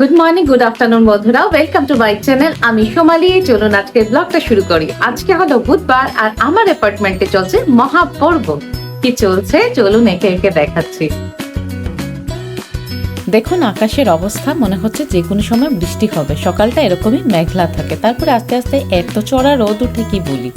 Good morning good afternoon বন্ধুরা। Welcome to my channel আমি সোমালি। চলুন আজকে ব্লগটা শুরু করি। আজকে হলো বুধবার আর আমার অ্যাপার্টমেন্টে চলছে মহাপর্ব। কি চলছে? চলুন একে একে দেখাচ্ছি। দেখুন, আকাশের অবস্থা মনে হচ্ছে যে কোনো সময় বৃষ্টি হবে। সকালটা এরকমই মেঘলা থাকে। তারপরে আস্তে আস্তে এত চড়া রোদ উঠে কি বলি?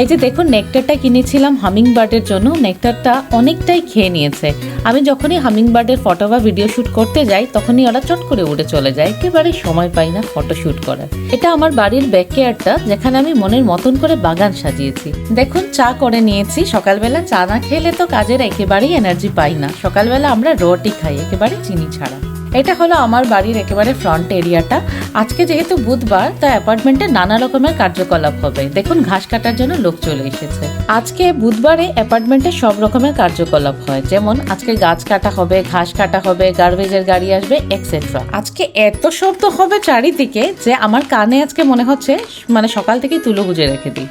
এই যে দেখুন নেকটারটা কিনেছিলাম হামিং বার্ডের জন্য। নেকটারটা অনেকটাই খেয়ে নিয়েছে। আমি যখনই হামিং বার্ডের ফটো বা ভিডিও শ্যুট করতে যাই, তখনই ওরা চট করে উড়ে চলে যায়। একেবারে সময় পাই না ফটো শ্যুট করার। এটা আমার বাড়ির ব্যাকয়ার্ডটা যেখানে আমি মনের মতন করে বাগান সাজিয়েছি। দেখুন, চা করে নিয়েছি। সকালবেলা চা না খেলে তো কাজের একেবারেই এনার্জি পাই না। সকালবেলা আমরা রুটি খাই, একেবারে চিনি ছাড়া। এটা হলো আমার বাড়ির একেবারে ফ্রন্ট এরিয়াটা আজকে যেহেতু বুধবার, তাই অ্যাপার্টমেন্টে নানা রকমের কার্যকলাপ হবে। দেখুন, ঘাস কাটার জন্য লোক চলে এসেছে। আজকে বুধবারে অ্যাপার্টমেন্টে সব রকমের কার্যকলাপ হয়। যেমন, আজকে গাছ কাটা হবে, ঘাস কাটা হবে, গার্বেজের গাড়ি আসবে এক্সেট্রা আজকে এত শব্দ হবে চারিদিকে যে আমার কানে আজকে মনে হচ্ছে মানে সকাল থেকেই তুলো গুজে রেখে দিই।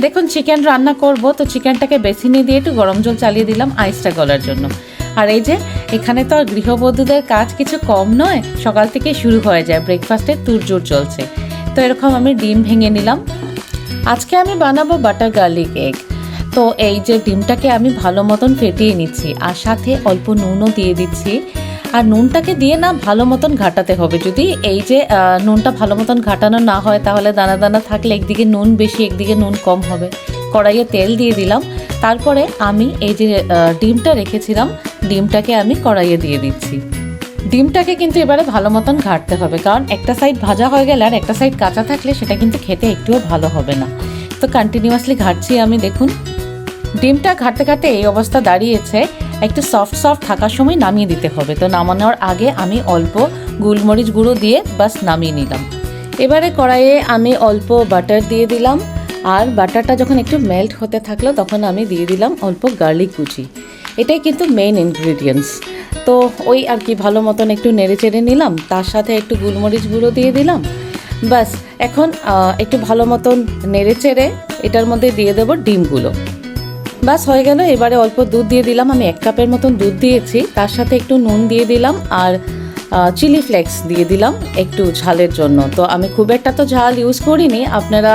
দেখুন চিকেন রান্না করব, তো চিকেনটাকে বেসিনে দিয়ে একটু গরম জল চালিয়ে দিলাম আইসটা গলার জন্য। আর এই যে, এখানে তো আর গৃহবধূদের কাজ কিছু কম নয়, সকাল থেকে শুরু হয়ে যায় ব্রেকফাস্টের তুরজোর চলছে। তো এরকম আমি ডিম ভেঙে নিলাম। আজকে আমি বানাবো বাটার গার্লিক এগ তো এই যে ডিমটাকে আমি ভালো মতন ফেটিয়ে নিচ্ছি, আর সাথে অল্প নুনও দিয়ে দিচ্ছি। আর নুনটাকে দিয়ে না ভালো মতন ঘাটাতে হবে। যদি এই যে নুনটা ভালো মতন ঘাটানো না হয়, তাহলে দানা দানা থাকলে একদিকে নুন বেশি, একদিকে নুন কম হবে। কড়াইয়ে তেল দিয়ে দিলাম। তারপরে আমি এই যে ডিমটা রেখেছিলাম, ডিমটাকে আমি কড়াইয়ে দিয়ে দিচ্ছি। ডিমটাকে কিন্তু এবারে ভালো মতন ঘাটতে হবে, কারণ একটা সাইড ভাজা হয়ে গেলে আর একটা সাইড কাঁচা থাকলে সেটা কিন্তু খেতে একটুও ভালো হবে না। তো কন্টিনিউয়াসলি ঘাটছি আমি, দেখুন। ডিমটা ঘাটতে ঘাটতে এই অবস্থা দাঁড়িয়েছে, একটু সফট সফট থাকার সময় নামিয়ে দিতে হবে। তো নামানোর আগে আমি অল্প গোলমরিচ গুঁড়ো দিয়ে বাস নামিয়ে নিলাম। এবারে কড়াইয়ে আমি অল্প বাটার দিয়ে দিলাম। আর বাটারটা যখন একটু মেল্ট হতে থাকল, তখন আমি দিয়ে দিলাম অল্প গার্লিক কুচি। এটাই কিন্তু মেইন ইনগ্রিডিয়েন্টস তো ওই আর কি ভালো মতন একটু নেড়ে চেড়ে নিলাম, তার সাথে একটু গোলমরিচ গুঁড়ো দিয়ে দিলাম। বাস এখন একটু ভালো মতন নেড়ে চেড়ে এটার মধ্যে দিয়ে দেবো ডিমগুলো। বাস হয়ে গেল। এবারে অল্প দুধ দিয়ে দিলাম। আমি এক কাপের মতন দুধ দিয়েছি। তার সাথে একটু নুন দিয়ে দিলাম আর চিলি ফ্লেক্স দিয়ে দিলাম একটু ঝালের জন্য। তো আমি খুব একটা তো ঝাল ইউজ করিনি। আপনারা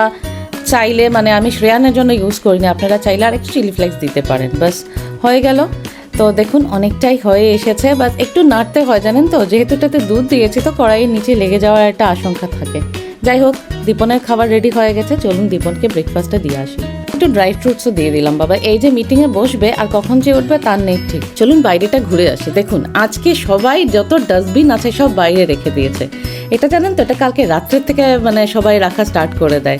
চাইলে মানে আমি শ্রেয়ানের জন্য ইউজ করিনি, আপনারা চাইলে আর একটু চিলি ফ্লেক্স দিতে পারেন, বাস হয়ে গেল। তো দেখুন, অনেকটাই হয়ে এসেছে বাস একটু নাড়তে হয়, জানেন তো? যেহেতু এটাতে দুধ দিয়েছি, তো কড়াইয়ের নিচে লেগে যাওয়ার একটা আশঙ্কা থাকে। যাই হোক, দীপনের খাবার রেডি হয়ে গেছে, চলুন দীপনকে ব্রেকফাস্টটা দিয়ে আসি। একটু ড্রাই ফ্রুটসও দিয়ে দিলাম, বাবা। এই যে মিটিংয়ে বসবে, আর কখন যে উঠবে তার নেই ঠিক। চলুন বাইরেটা ঘুরে আসি। দেখুন, আজকে সবাই যত ডাস্টবিন আছে, সব বাইরে রেখে দিয়েছে। এটা জানেন তো, এটা কালকে রাত্রের থেকে মানে সবাই রাখা স্টার্ট করে দেয়।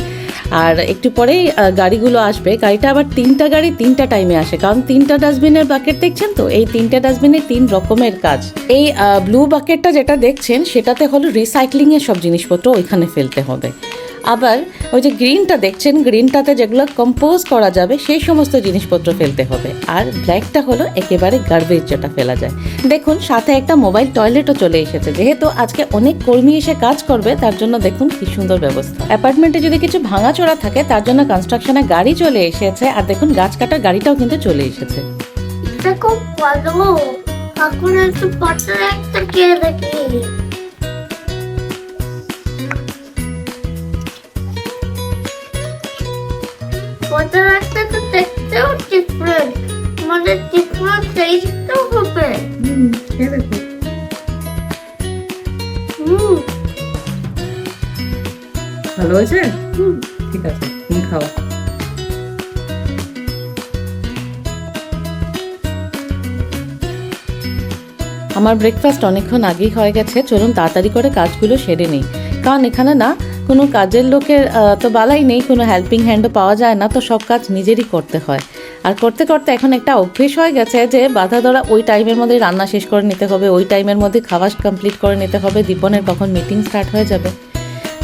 আর একটু পরেই গাড়িগুলো আসবে। গাড়িটা আবার তিনটা গাড়ি তিনটা টাইমে আসে। কারণ তিনটা ডাস্টবিনের বাকেট দেখছেন তো? এই তিনটা ডাস্টবিনে তিন রকমের কাজ। এই ব্লু বাকেটটা যেটা দেখছেন, সেটাতে হলো রিসাইক্লিংয়ের সব জিনিসপত্র ওইখানে ফেলতে হবে। আবার ওই যে গ্রিনটা দেখছেন গ্রিনটাতে যেগুলো কম্পোজ করা যাবে, সেই সমস্ত জিনিসপত্র ফেলতে হবে। আর ব্ল্যাকটা হলো একেবারে গার্বেজ যেটা ফেলা যায়। দেখুন, সাথে একটা মোবাইল টয়লেটও চলে এসেছে। যেহেতু আজকে অনেক কর্মী এসে কাজ করবে, তার জন্য দেখুন কি সুন্দর ব্যবস্থা। অ্যাপার্টমেন্টে যদি কিছু ভাঙাচোরা থাকে, তার জন্য কনস্ট্রাকশনে গাড়ি চলে এসেছে। আর দেখুন, গাছ কাটার গাড়িটাও কিন্তু চলে এসেছে। খুব ভালো এখন একটু একটা খেয়ে দেখি তো দেখতেও ডিফারেন্ট ডিফারেন্ট টেস্টও হবে। হুম ভালো হয়েছে? ঠিক আছে তুমি খাও। আমার ব্রেকফাস্ট অনেকক্ষণ আগেই হয়ে গেছে। চলুন তাড়াতাড়ি করে কাজগুলো সেরে নিই। কারণ এখানে না কোনো কাজের লোকের তো বালাই নেই, কোনো হেল্পিং হ্যান্ডও পাওয়া যায় না, তো সব কাজ নিজেরই করতে হয়। আর করতে করতে এখন একটা অভ্যেস হয়ে গেছে যে বাধা ধরা ওই টাইমের মধ্যে রান্না শেষ করে নিতে হবে, ওই টাইমের মধ্যে খাওয়া কমপ্লিট করে নিতে হবে, দীপনের কখন মিটিং স্টার্ট হয়ে যাবে।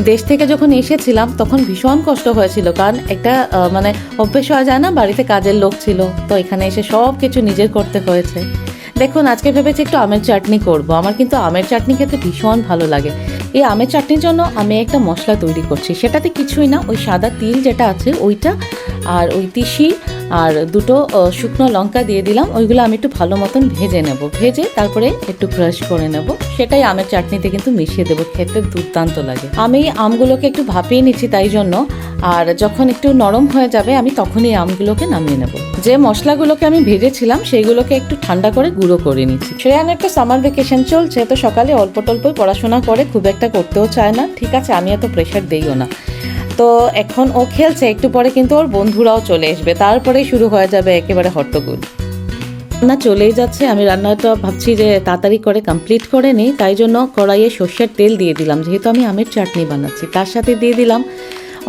দেশ থেকে যখন এসেছিলাম, তখন ভীষণ কষ্ট হয়েছিল, কারণ একটা মানে অভ্যেস হয়ে যায় না, বাড়িতে কাজের লোক ছিল, তো এখানে এসে সব কিছু নিজের করতে হয়েছে। দেখুন, আজকে ভেবেছি একটু আমের চাটনি করব, আমার কিন্তু আমের চাটনি খেতে ভীষণ ভালো লাগে। এই আমের চাটনির জন্য আমি একটা মশলা তৈরি করছি। সেটাতে কিছুই না, ওই সাদা তিল যেটা আছে, ওইটা আর ওই তিসি আর দুটো শুকনো লঙ্কা দিয়ে দিলাম। ওইগুলো আমি একটু ভালো মতন ভেজে নেব। ভেজে তারপরে একটু ক্রাশ করে নেব। সেটাই আমের চাটনিতে কিন্তু মিশিয়ে দেবো। খেতে দুর্দান্ত লাগে। আমি আমগুলোকে একটু ভাপিয়ে নিচ্ছি তাই জন্য। আর যখন একটু নরম হয়ে যাবে, আমি তখনই আমগুলোকে নামিয়ে নেব। যে মশলাগুলোকে আমি ভেজেছিলাম, সেইগুলোকে একটু ঠান্ডা করে গুঁড়ো করে নিচ্ছি। শ্রেয়ানের তো সামার ভেকেশন চলছে, তো সকালে অল্প টল্পই পড়াশোনা করে, খুব একটা করতেও চায় না। ঠিক আছে, আমি এত প্রেশার দিইও না। তো এখন ও খেলছে, একটু পরে কিন্তু ওর বন্ধুরাও চলে আসবে। তারপরে শুরু হয়ে যাবে একেবারে হট্টগোল। রান্না চলেই যাচ্ছে, আমি রান্নাটা ভাবছি যে তাড়াতাড়ি করে কমপ্লিট করে নিই, তাই জন্য কড়াইয়ে সর্ষের তেল দিয়ে দিলাম, যেহেতু আমি আমের চাটনি বানাচ্ছি। তার সাথে দিয়ে দিলাম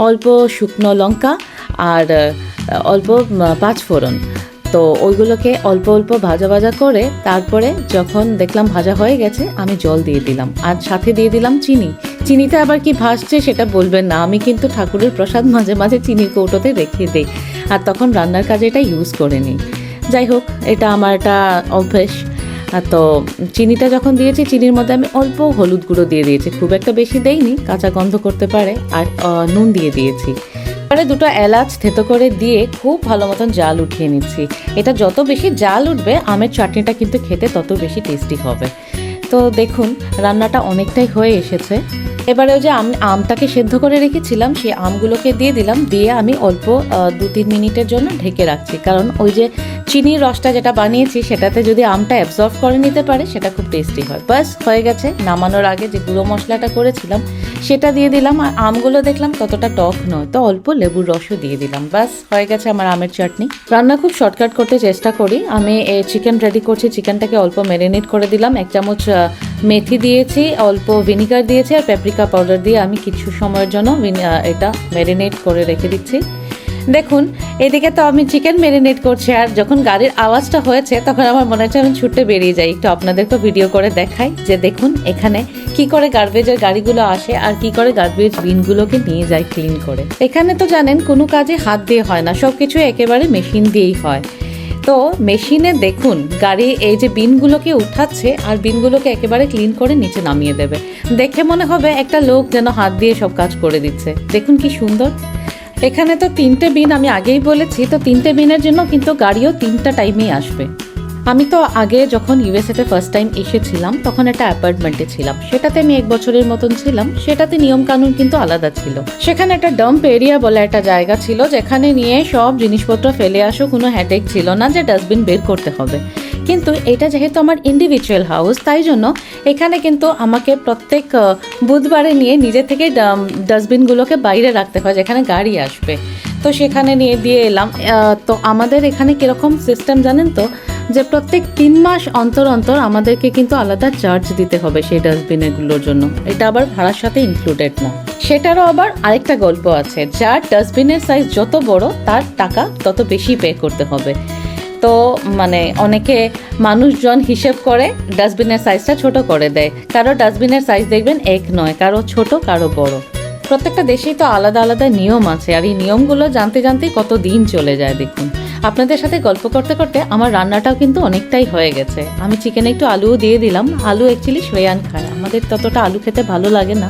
অল্প শুকনো লঙ্কা আর অল্প পাঁচফোড়ন। পাঁচ ফোড়ন তো ওইগুলোকে অল্প অল্প ভাজা ভাজা করে তারপরে যখন দেখলাম ভাজা হয়ে গেছে, আমি জল দিয়ে দিলাম। আর সাথে দিয়ে দিলাম চিনি। চিনিতে আবার কি ভাসছে সেটা বলবেন না। আমি কিন্তু ঠাকুরের প্রসাদ মাঝে মাঝে চিনির কৌটোতে রেখে দিই। আর তখন রান্নার কাজে এটা ইউজ করে নিই। যাই হোক, এটা আমার একটা অভ্যেস। তো চিনিটা যখন দিয়েছি, চিনির মধ্যে আমি অল্প হলুদ গুঁড়ো দিয়ে দিয়েছি। খুব একটা বেশি দেইনি, কাঁচা গন্ধ করতে পারে। আর নুন দিয়ে দিয়েছি। পরে দুটো এলাচ থেতো করে দিয়ে খুব ভালো মতন জাল উঠিয়ে নিচ্ছি। এটা যত বেশি জাল উঠবে, আমের চাটনিটা কিন্তু খেতে তত বেশি টেস্টি হবে। তো দেখুন, রান্নাটা অনেকটাই হয়ে এসেছে। এবারে ওই যে আম, আমটাকে সেদ্ধ করে রেখেছিলাম, সেই আমগুলোকে দিয়ে দিলাম, দিয়ে আমি অল্প দু তিন মিনিটের জন্য ঢেকে রাখছি। কারণ ওই যে চিনির রসটা যেটা বানিয়েছি, সেটাতে যদি আমটা অ্যাবজর্ভ করে নিতে পারে, সেটা খুব টেস্টি হয়। বাস হয়ে গেছে। নামানোর আগে যে গুঁড়ো মশলাটা করেছিলাম, সেটা দিয়ে দিলাম। আর আমগুলো দেখলাম ততটা টক নয়, তো অল্প লেবুর রসও দিয়ে দিলাম। বাস হয়ে গেছে আমার আমের চাটনি। রান্না খুব শর্টকাট করতে চেষ্টা করি। আমি চিকেন রেডি করছি চিকেনটাকে অল্প ম্যারিনেট করে দিলাম। এক চামচ মেথি দিয়েছি, অল্প ভিনিগার দিয়েছি আর প্যাপ্রিকা পাউডার দিয়ে আমি কিছু সময়ের জন্য এটা ম্যারিনেট করে রেখে দিচ্ছি। দেখুন, এদিকে তো আমি চিকেন ম্যারিনেট করছি আর যখন গাড়ির আওয়াজটা হয়েছে, তখন আমার মনে হচ্ছে আমি ছুটে বেরিয়ে যাই। একটু আপনাদেরকে ভিডিও করে দেখাই যে দেখুন, এখানে কি করে গার্বেজের গাড়িগুলো আসে আর কি করে গার্বেজ বিনগুলোকে নিয়ে যায় ক্লিন করে। এখানে তো জানেন, কোনো কাজে হাত দিয়ে হয় না সব কিছু একেবারে মেশিন দিয়েই হয়। তো মেশিনে দেখুন, গাড়ি এই যে বিনগুলোকে উঠাচ্ছে আর বিনগুলোকে একেবারে ক্লিন করে নিচে নামিয়ে দেবে। দেখে মনে হবে একটা লোক যেন হাত দিয়ে সব কাজ করে দিচ্ছে। দেখুন কি সুন্দর। এখানে তো তিনটে বিন আমি আগেই বলেছি, তো তিনটে বিনের জন্য কিন্তু গাড়িও তিনটা টাইমেই আসবে। আমি তো আগে যখন ইউএসএতে ফার্স্ট টাইম এসেছিলাম, তখন একটা অ্যাপার্টমেন্টে ছিলাম। সেটাতে আমি এক বছরের মতন ছিলাম। সেটাতে নিয়ম কানুন কিন্তু আলাদা ছিল। সেখানে একটা ডাম্প এরিয়া বলে একটা জায়গা ছিল, যেখানে নিয়ে সব জিনিসপত্র ফেলে আসো, কোনো হ্যাডেক ছিল না, যে ডাস্টবিন বের করতে হবে। কিন্তু এটা যেহেতু আমার ইন্ডিভিজুয়াল হাউস তাই জন্য এখানে কিন্তু আমাকে প্রত্যেক বুধবারে নিয়ে নিজে থেকে ডাস্টবিনগুলোকে বাইরে রাখতে হয়, যেখানে গাড়ি আসবে। তো সেখানে নিয়ে দিয়ে এলাম। তো আমাদের এখানে কীরকম সিস্টেম জানেন তো? যে প্রত্যেক তিন মাস অন্তর অন্তর আমাদেরকে কিন্তু আলাদা চার্জ দিতে হবে সেই ডাস্টবিনগুলোর জন্য। এটা আবার ভাড়ার সাথে ইনক্লুডেড না। সেটারও আবার আরেকটা গল্প আছে, যার ডাস্টবিনের সাইজ যত বড়, তার টাকা তত বেশি পে করতে হবে। তো মানে অনেকে মানুষজন হিসেব করে ডাস্টবিনের সাইজটা ছোট করে দেয়। কারও ডাস্টবিনের সাইজ দেখবেন এক নয়, কারও ছোট, কারও বড়। প্রত্যেকটা দেশেই তো আলাদা আলাদা নিয়ম আছে, আর এই নিয়মগুলো জানতে জানতেই কত দিন চলে যায় দেখুন। আপনাদের সাথে গল্প করতে করতে আমার রান্নাটাও কিন্তু অনেকটাই হয়ে গেছে। আমি চিকেনে একটু আলুও দিয়ে দিলাম। আলু অ্যাকচুয়ালি শ্রেয়ান খায়। আমাদের ততটা আলু খেতে ভালো লাগে না।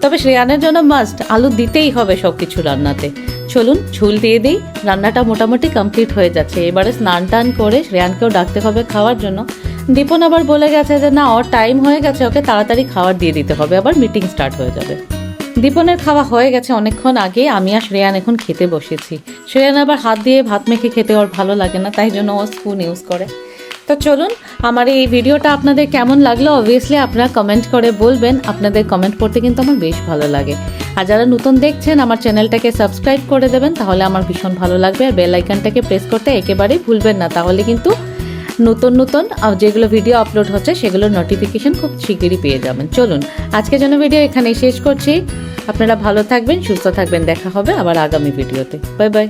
তবে শ্রেয়ানের জন্য মাস্ট আলু দিতেই হবে সব কিছু রান্নাতে। চলুন, ঝুল দিয়ে দিই। রান্নাটা মোটামুটি কমপ্লিট হয়ে যাচ্ছে। এবারে স্নান টান করে শ্রেয়ানকেও ডাকতে হবে খাওয়ার জন্য। দীপন আবার বলে গেছে যে, না, ওর টাইম হয়ে গেছে। ওকে তাড়াতাড়ি খাবার দিয়ে দিতে হবে। আবার মিটিং স্টার্ট হয়ে যাবে। দীপনের খাওয়া হয়ে গেছে অনেকক্ষণ আগে। আমি আর শ্রেয়ান এখন খেতে বসেছি। শ্রেয়ান আবার হাত দিয়ে ভাত মেখে খেতে ওর ভালো লাগে না, তাই জন্য ও স্পুন ইউজ করে। তো চলুন, আমার এই ভিডিওটা আপনাদের কেমন লাগল? অবভিয়াসলি আপনারা কমেন্ট করে বলবেন। আপনাদের কমেন্ট পড়তে কিন্তু আমার বেশ ভালো লাগে। আর যারা নতুন দেখছেন, আমার চ্যানেলটাকে সাবস্ক্রাইব করে দেবেন, তাহলে আমার ভীষণ ভালো লাগবে। আর বেল আইকনটাকে প্রেস করতে একেবারেই ভুলবেন না। তাহলে কিন্তু নতুন নতুন যেগুলো ভিডিও আপলোড হচ্ছে, সেগুলোর নোটিফিকেশন খুব শিগগিরই পেয়ে যাবেন। চলুন, আজকের জন্য ভিডিও এখানেই শেষ করছি। আপনারা ভালো থাকবেন, সুস্থ থাকবেন। দেখা হবে আবার আগামী ভিডিওতে বাই বাই